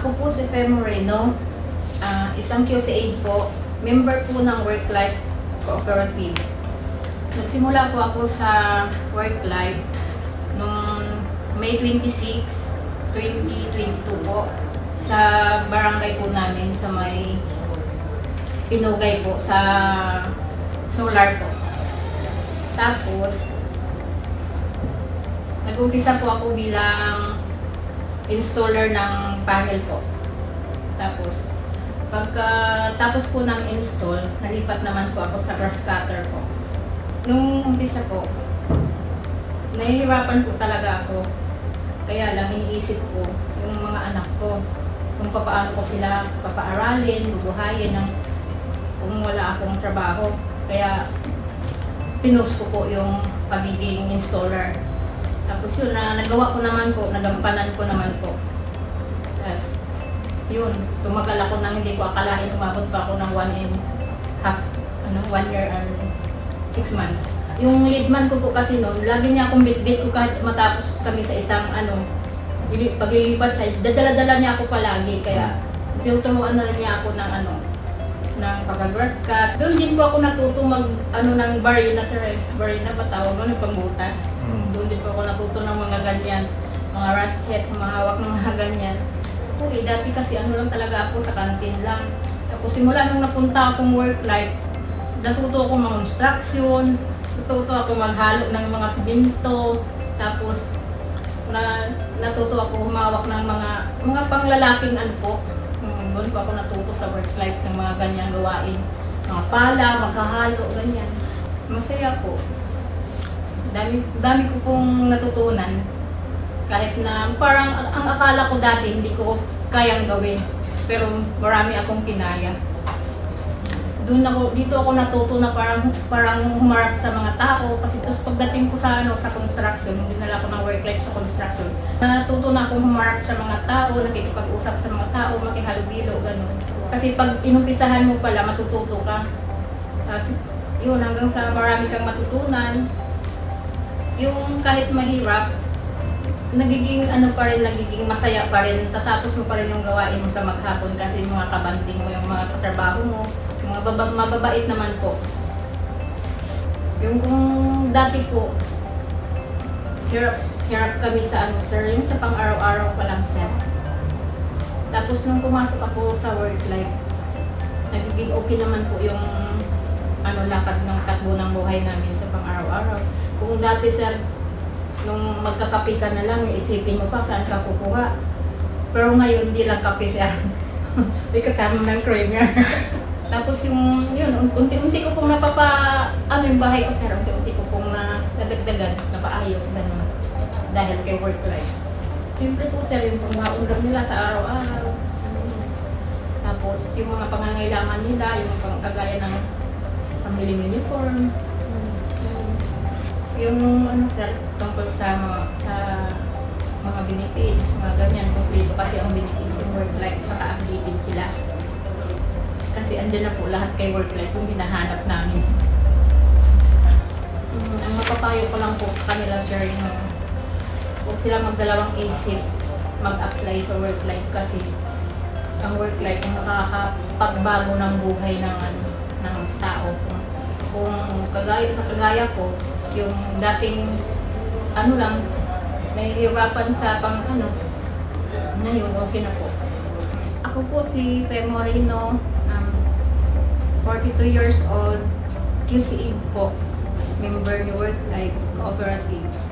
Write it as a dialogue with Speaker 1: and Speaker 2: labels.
Speaker 1: Ako po si Fe Moreno, ah, isang QC aide po, member po ng Work-Life Cooperative. Nagsimula po ako sa Work-Life noong May 26, 2022 po sa barangay po namin sa may Pinugay po sa solar po. Tapos, nag-umpisa po ako bilang installer ng panel po. Tapos, pagka tapos po ng install, nalipat naman po ako sa grass cutter po. Nung umpisa po, nahihirapan po talaga ako. Kaya lang iniisip ko yung mga anak ko kung paano ko sila papaaralin, bubuhayin ng kung wala akong trabaho. Kaya pinost ko po yung pagiging installer. Tapos yun, na nagawa ko naman po, nagampanan ko naman po. Tapos, yun, tumagal ako nang hindi ko akalain umabot pa ako ng one and half, ano, one year and six months. Yung leadman ko po kasi noon, lagi niya akong bit-bit ko kahit matapos kami sa isang ano, ili- paglilipat siya, dadala-dala niya ako palagi, kaya tinuturuan na niya ako ng ano, ng pag-grass cut. Doon din po ako natuto mag, ano, ng barina, sir, barina ba tawag mo, yung pangbutas.
Speaker 2: Mm.
Speaker 1: Doon din po ako ng ganyan, mga ratchet, mga hawak ng mga ganyan. Uy, dati kasi ano lang talaga ako sa kantin lang. Tapos simula nung napunta akong work life, natuto ako mga construction, natuto ako maghalo ng mga simento, tapos na natuto ako humawak ng mga mga panglalaking ano po. Hmm, doon po ako natuto sa work life ng mga ganyang gawain. Mga pala, maghahalo, ganyan. Masaya po. Dami, dami ko pong natutunan. Kahit na parang ang, akala ko dati hindi ko kayang gawin. Pero marami akong kinaya. Doon ako, dito ako natuto na parang, parang humarap sa mga tao. Kasi tapos pagdating ko sa, ano, sa construction, hindi nala ako ng work life sa construction. Natuto na akong humarap sa mga tao, nakikipag-usap sa mga tao, makihalubilo, gano'n. Kasi pag inumpisahan mo pala, matututo ka. Tapos yun, hanggang sa marami kang matutunan. Yung kahit mahirap, nagiging ano pa rin, nagiging masaya pa rin. Tatapos mo pa rin yung gawain mo sa maghapon kasi yung mga kabanding mo, yung mga katrabaho mo, yung mga baba, mababait naman po. Yung kung dati po, hirap, hirap kami sa ano sir, yung sa pang araw-araw pa lang sir. Tapos nung pumasok ako sa work life, nagiging okay naman po yung ano lakad ng takbo ng buhay namin sa pang araw-araw. Kung dati sir, nung magkakape ka na lang, isipin mo pa saan ka kukuha. Pero ngayon, hindi lang kape sir. May kasama ng creamer. Tapos yung, yun, un- unti-unti ko pong napapa, ano yung bahay ko sir, unti-unti ko pong na, nadagdagan, napaayos, ganun. Dahil kay work life. Siyempre po sir, yung pangmaundag nila sa araw-araw. Tapos yung mga pangangailangan nila, yung pang kagaya ng pambiling uniform. Yung, yung ano sir, tungkol sa mga, sa mga benefits, mga ganyan, kumplito kasi ang benefits ng work life, saka updated sila. Kasi andyan na po lahat kay work life yung hinahanap namin. Mm, ang mapapayo ko lang po sa kanila sir, yung huwag silang magdalawang isip mag-apply sa work life kasi ang work life ang nakakapagbago ng buhay ng ng tao. Kung, kung kagaya sa kagaya ko, yung dating ano lang, nahihirapan sa pang ano, ngayon okay na po. Ako po si Pe Moreno, um, 42 years old, QCE po, member ni Work Life Cooperative.